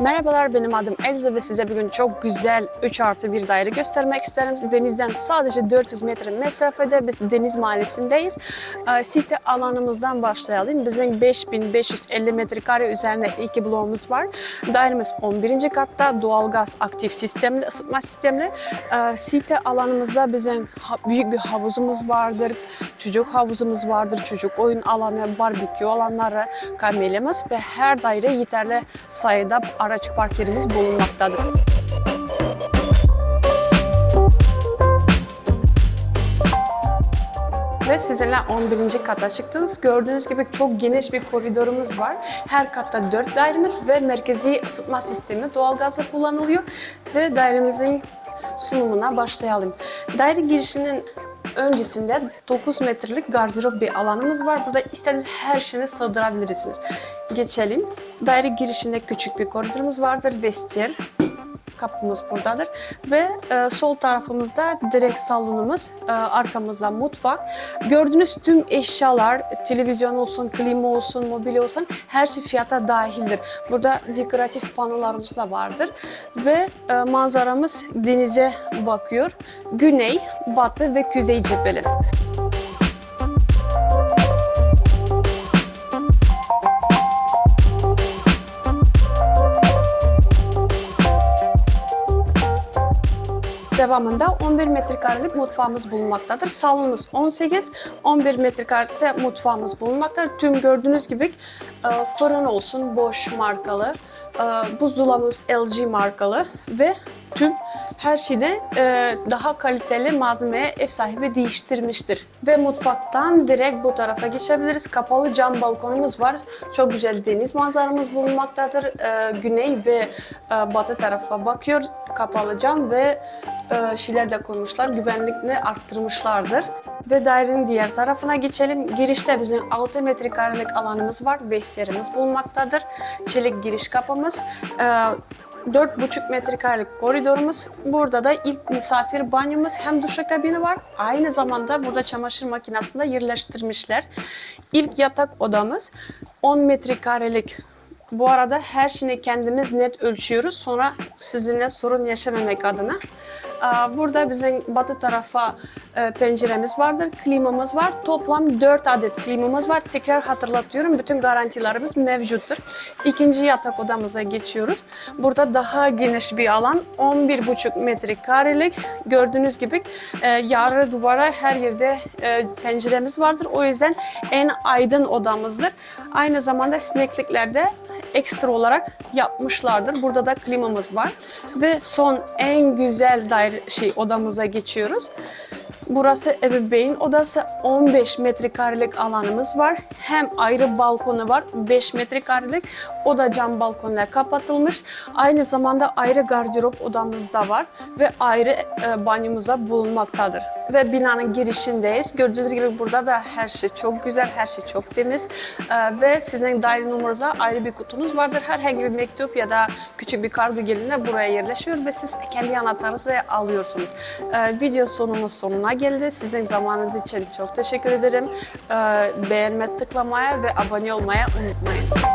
Merhabalar benim adım Elza ve size bugün çok güzel 3 artı bir daire göstermek isterim. Denizden sadece 400 metre mesafede biz Deniz Mahallesi'ndeyiz. Ee, Site alanımızdan başlayalım. Bizim 5550 metrekare üzerinde iki bloğumuz var. Dairemiz 11. katta doğalgaz aktif sistemli, ısıtma sistemli. Ee, Site alanımızda bizim büyük bir havuzumuz vardır. Çocuk havuzumuz vardır. Çocuk oyun alanı, barbekü alanları, kamelyamız ve her daire yeterli sayıda araç park yerimiz bulunmaktadır. Ve sizinle 11. kata çıktınız. Gördüğünüz gibi çok geniş bir koridorumuz var. Her katta 4 dairemiz ve merkezi ısıtma sistemi doğalgazla kullanılıyor. Ve dairemizin sunumuna başlayalım. Daire girişinin öncesinde 9 metrelik gardırop bir alanımız var. Burada istediğiniz her şeyi sığdırabilirsiniz. Geçelim. Daire girişinde küçük bir koridorumuz vardır. Vestiyer kapımız buradadır ve e, sol tarafımızda direkt salonumuz, e, arkamızda mutfak. Gördüğünüz tüm eşyalar, televizyon olsun, klima olsun, mobilya olsun her şey fiyata dahildir. Burada dekoratif panolarımız da vardır ve e, manzaramız denize bakıyor. Güney, batı ve kuzey cepheli. Devamında 11 metrekarelik mutfağımız bulunmaktadır. Salonumuz 18, 11 metrekarede mutfağımız bulunmaktadır. Tüm gördüğünüz gibi e, fırın olsun Bosch markalı, e, buzdolabımız LG markalı ve tüm her şeyde e, daha kaliteli malzemeye ev sahibi değiştirmiştir. Ve mutfaktan direkt bu tarafa geçebiliriz. Kapalı cam balkonumuz var. Çok güzel deniz manzaramız bulunmaktadır. E, güney ve e, batı tarafa bakıyor. Kapalı cam ve e, şeyler de koymuşlar. Güvenlikini arttırmışlardır. Ve dairenin diğer tarafına geçelim. Girişte bizim 6 metrekarelik alanımız var. Vestiyerimiz bulunmaktadır. Çelik giriş kapımız. E, 4,5 metrekarelik koridorumuz. Burada da ilk misafir banyomuz hem duşakabini var. Aynı zamanda burada çamaşır makinesini de yerleştirmişler. İlk yatak odamız 10 metrekarelik. Bu arada her şeyi kendimiz net ölçüyoruz. Sonra sizinle sorun yaşamamak adına. Burada bizim batı tarafa e, penceremiz vardır, klimamız var. Toplam 4 adet klimamız var. Tekrar hatırlatıyorum, bütün garantilerimiz mevcuttur. İkinci yatak odamıza geçiyoruz. Burada daha geniş bir alan, 11,5 metrekarelik. Gördüğünüz gibi e, yarı duvara her yerde e, penceremiz vardır. O yüzden en aydın odamızdır. Aynı zamanda sinekliklerde ekstra olarak yapmışlardır. Burada da klimamız var. Ve son en güzel daire şey odamıza geçiyoruz. Burası ebeveyn odası 15 metrekarelik alanımız var. Hem ayrı balkonu var 5 metrekarelik. O da cam balkonla kapatılmış. Aynı zamanda ayrı gardırop odamız da var ve ayrı e, banyomuzda bulunmaktadır. Ve binanın girişindeyiz. Gördüğünüz gibi burada da her şey çok güzel, her şey çok temiz. E, ve sizin daire numaranıza ayrı bir kutunuz vardır. Herhangi bir mektup ya da küçük bir kargo geldiğinde buraya yerleşiyor ve siz kendi anahtarınızı alıyorsunuz. E, video sonumuz sonuna geldi. Sizin zamanınız için çok teşekkür ederim. E, beğenme tıklamaya ve abone olmaya unutmayın.